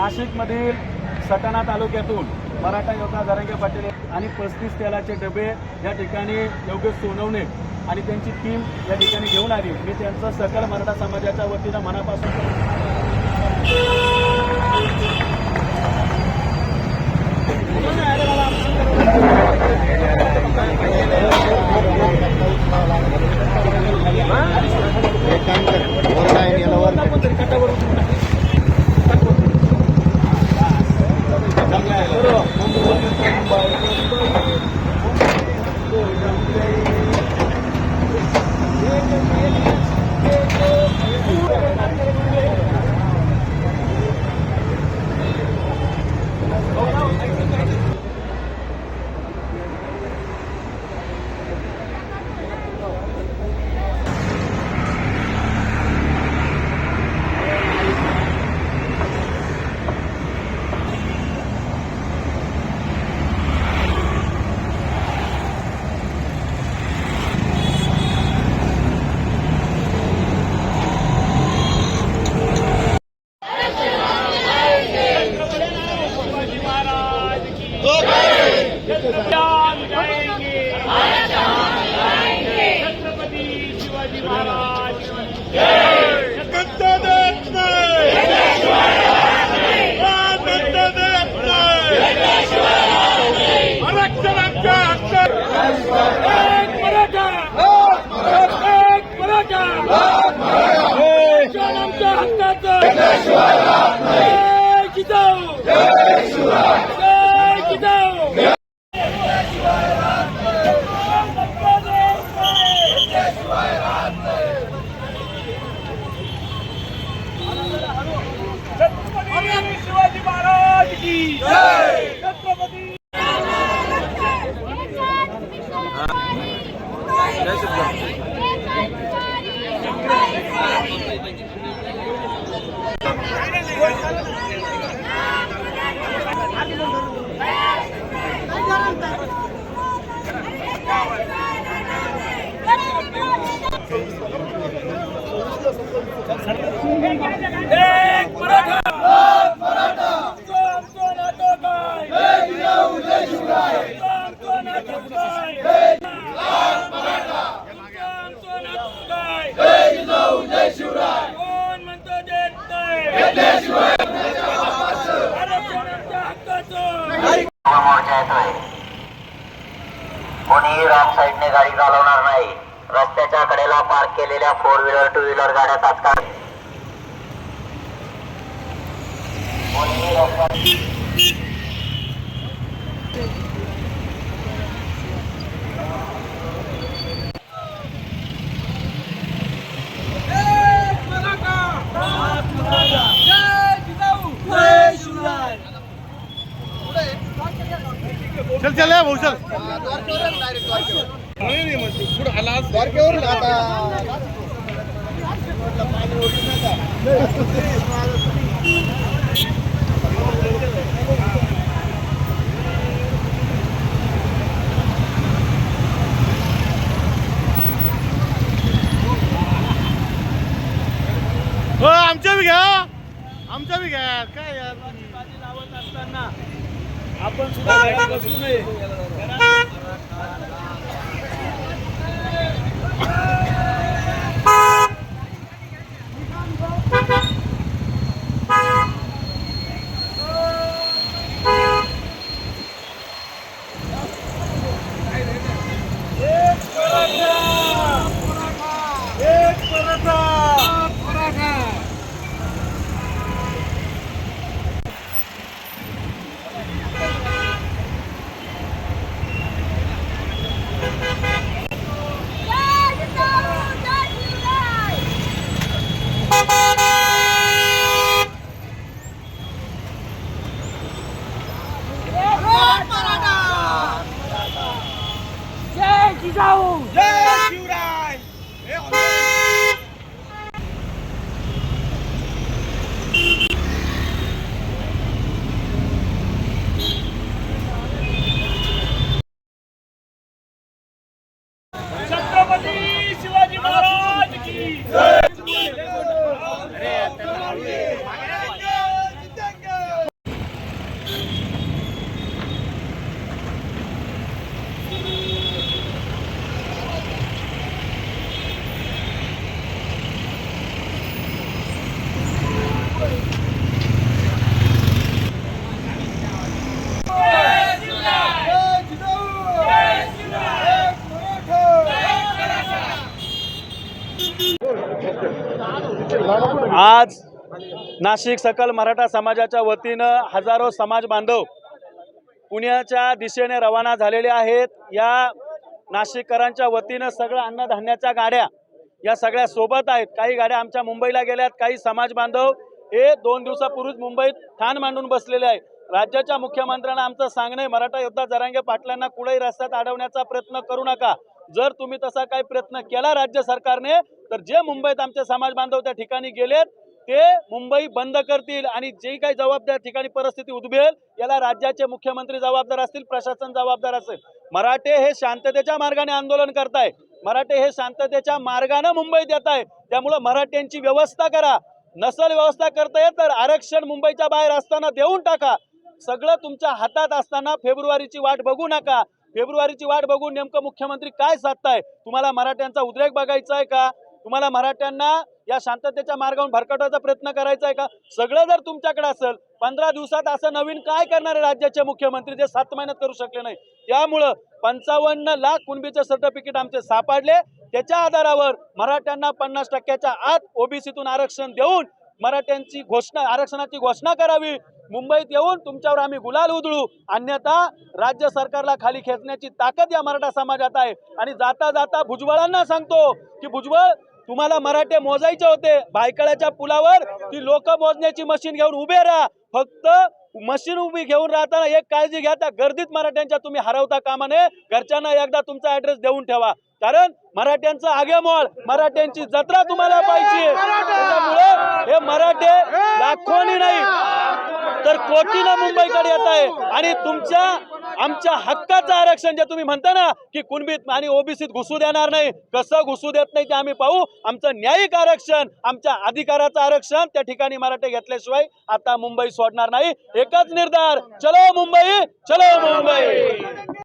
नाशिकमधील सटाणा तालुक्यातून मराठा योद्धा धरंगे पाटील आणि पस्तीस तेलाचे डबे या ठिकाणी योगेश सोनवणे आणि त्यांची टीम या ठिकाणी घेऊन आली. मी त्यांचं सकल मराठा समाजाच्या वतीनं मनापासून एक मराठा आमचं आमचं नातं काय आमचं आमचं नातं काय आमचं आमचं नातं काय कोण म्हणतं देत नाही आरक्षणाच्या हक्काचं मोर्चा येतोय कोणीही रॉंग साईडने गाडी चालवणार नाही. रस्त्याच्या कडेला पार्क केलेल्या फोर व्हीलर टू व्हीलर गाड्या तात्काळ कोणीही रस्त्या- चल चल भाऊ चल. हो, आमच्या बी घ्या आमच्या बी घ्या. काय यार? आपण सुद्धा गाडी बसू नये. rau आज नाशिक सकल मराठा समाजाच्या वतीनं हजारो समाज बांधव पुण्याच्या दिशेने रवाना झालेले आहेत. या नाशिककरांच्या वतीनं सगळं अन्नधान्याच्या गाड्या या सगळ्या सोबत आहेत. काही गाड्या आमच्या मुंबईला गेल्यात काही समाज बांधव. हे दोन दिवसापूर्वीच मुंबईत ठाण मांडून बसलेले आहे राज्याच्या मुख्यमंत्र्यांना आमचं सांगणं मराठा योद्धा जरांगे पाटलांना कुठेही रस्त्यात अडवण्याचा प्रयत्न करू नका. जर तुम्ही तसा काही प्रयत्न केला राज्य सरकारने तर जे मुंबईत आमचे समाज बांधव त्या ठिकाणी गेलेत ते मुंबई बंद करतील आणि जे काही जबाबदार ठिकाणी परिस्थिती उद्भवेल याला राज्याचे मुख्यमंत्री जबाबदार असतील प्रशासन जबाबदार असेल. मराठे हे शांततेच्या मार्गाने आंदोलन करताय. मराठे हे शांततेच्या मार्गाने मुंबईत येत आहे त्यामुळं मराठ्यांची व्यवस्था करा. नसल व्यवस्था करता येत तर आरक्षण मुंबईच्या बाहेर असताना देऊन टाका. सगळं तुमच्या हातात असताना फेब्रुवारीची वाट बघू नका. फेब्रुवारीची वाट बघून नेमकं मुख्यमंत्री काय साधताय? तुम्हाला मराठ्यांचा उद्रेक बघायचा आहे का? तुम्हाला मराठ्यांना या शांततेच्या मार्गावरून भरकटवायचा प्रयत्न करायचा आहे का? सगळं जर तुमच्याकडे असेल पंधरा दिवसात असं नवीन काय करणार राज्याचे मुख्यमंत्री जे सात महिन्यात करू शकले नाही? त्यामुळं पंचावन्न लाख कुणबीचे सर्टिफिकेट आमचे सापडले. त्याच्या आधारावर मराठ्यांना पन्नास टक्क्याच्या आत ओबीसीतून आरक्षण देऊन मराठ्यांची घोषणा आरक्षणाची घोषणा करावी. मुंबईत येऊन तुमच्यावर आम्ही गुलाल उधळू. अन्यथा राज्य सरकारला खाली खेचण्याची ताकद या मराठा समाजात आहे. आणि जाता जाता भुजबळांना सांगतो की भुजबळ तुम्हाला मराठे मोजायचे होते. भायकळ्याच्या पुलावर ती लोक मोजण्याची मशीन घेऊन उभे राहा. फक्त मशीन उभी घेऊन राहताना एक काळजी घ्या. त्या गर्दीत मराठ्यांच्या तुम्ही हरवता कामाने घरच्यांना एकदा तुमचा ऍड्रेस देऊन ठेवा. कारण मराठ्यांचं आगेमोळ मराठ्यांची जत्रा तुम्हाला पाहिजे. त्याच्यामुळे हे मराठे लाखोनी नाही तर कोटीनं मुंबईकडे येत आहे. आणि तुमच्या आमच्या हक्काचं आरक्षण जे तुम्ही म्हणता ना की कुणबीत आणि ओबीसीत घुसू देणार नाही कसं घुसू देत नाही ते आम्ही पाहू. आमचं न्यायिक आरक्षण आमच्या अधिकाराचं आरक्षण त्या ठिकाणी मराठे घेतल्याशिवाय आता मुंबई सोडणार नाही. एकच निर्धार चलो मुंबई चलो मुंबई.